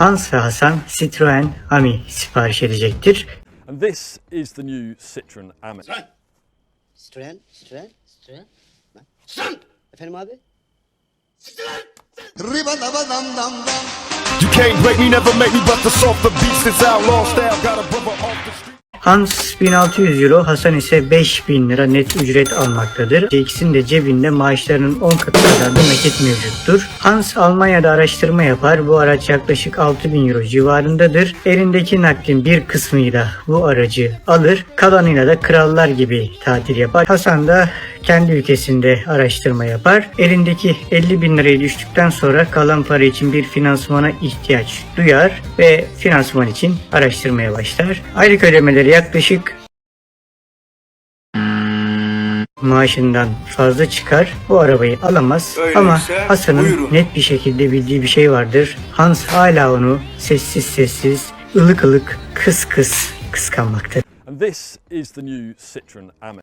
Hans ve Hasan Citroen Ami sipariş edecektir. And this is the new Citroen Ami. Citroen, Citroen, Citroen. Citroen! Efendim abi? You can't break me, never make me bust the softer beats. This outlaw style got a brother off the street. Hans 1600 euro, Hasan ise 5000 lira net ücret almaktadır. İkisinin de cebinde maaşlarının 10 katı kadar da nakit mevcuttur. Hans Almanya'da araştırma yapar. Bu araç yaklaşık 6000 euro civarındadır. Elindeki naklin bir kısmıyla bu aracı alır. Kalanıyla da krallar gibi tatil yapar. Hasan da kendi ülkesinde araştırma yapar. Elindeki 50 bin liraya düştükten sonra kalan para için bir finansmana ihtiyaç duyar ve finansman için araştırmaya başlar. Aylık ödemeleri yaklaşık maaşından fazla çıkar. Bu arabayı alamaz. Ama Hasan'ın net bir şekilde bildiği bir şey vardır. Hans hala onu sessiz sessiz, ılık ılık, kıs kıs kıskanmaktadır. And this is the new Citroen Ami.